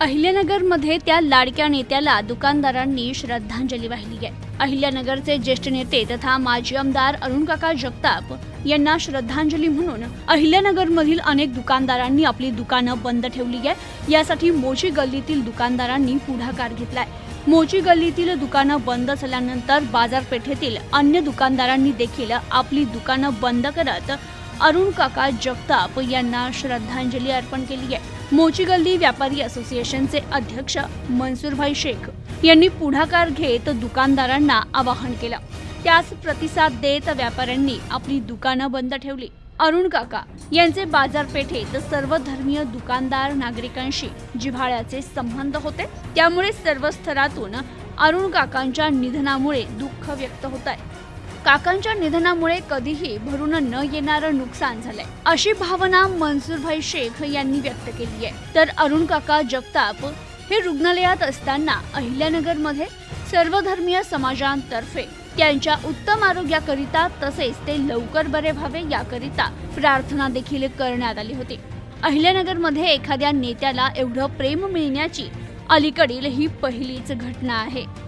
अहिल्यानगरमध्ये त्या लाडक्या नेत्याला दुकानदारांनी श्रद्धांजली वाहिली आहे. अहिल्यानगरचे ज्येष्ठ नेते तथा माजी आमदार अरुणकाका जगताप यांना श्रद्धांजली म्हणून अहिल्यानगरमधील अनेक दुकानदारांनी आपली दुकानं बंद ठेवली आहे यासाठी मोची गल्लीतील दुकानदारांनी पुढाकार घेतलाय मोची गल्लीतील दुकानं बंद झाल्यानंतर बाजारपेठेतील अन्य दुकानदारांनी देखील आपली दुकानं बंद करत अरुण काका जगताप यांना श्रद्धांजली अर्पण केली आहे. मोची गल्ली व्यापारी असोसिएशनचे अध्यक्ष मनसूरभाई शेख यांनी पुढाकार घेत दुकानदारांना आवाहन केलं. त्यास प्रतिसाद देत व्यापाऱ्यांनी आपली दुकानं बंद ठेवली. अरुण काका यांचे बाजारपेठेत सर्व धर्मीय दुकानदार नागरिकांशी जिव्हाळ्याचे संबंध होते. त्यामुळे सर्व स्तरातून अरुण काकांच्या निधनामुळे दुःख व्यक्त होत आहे. काकांच्या निधनामुळे कधीही भरून न येणारं नुकसान झालंय. अशी भावना मनसूरभाई शेख यांनी व्यक्त केली आहे. तर अरुण काका जगताप हे रुग्णालयात असताना अहिल्यानगरमध्ये सर्वधर्मीय समाजांतर्फे त्यांच्या उत्तम आरोग्याकरिता तसेच ते लवकर बरे व्हावे याकरिता प्रार्थना देखील करण्यात आली होती. अहिल्यानगरमध्ये एखाद्या नेत्याला एवढं प्रेम मिळण्याची अलीकडील ही पहिलीच घटना आहे.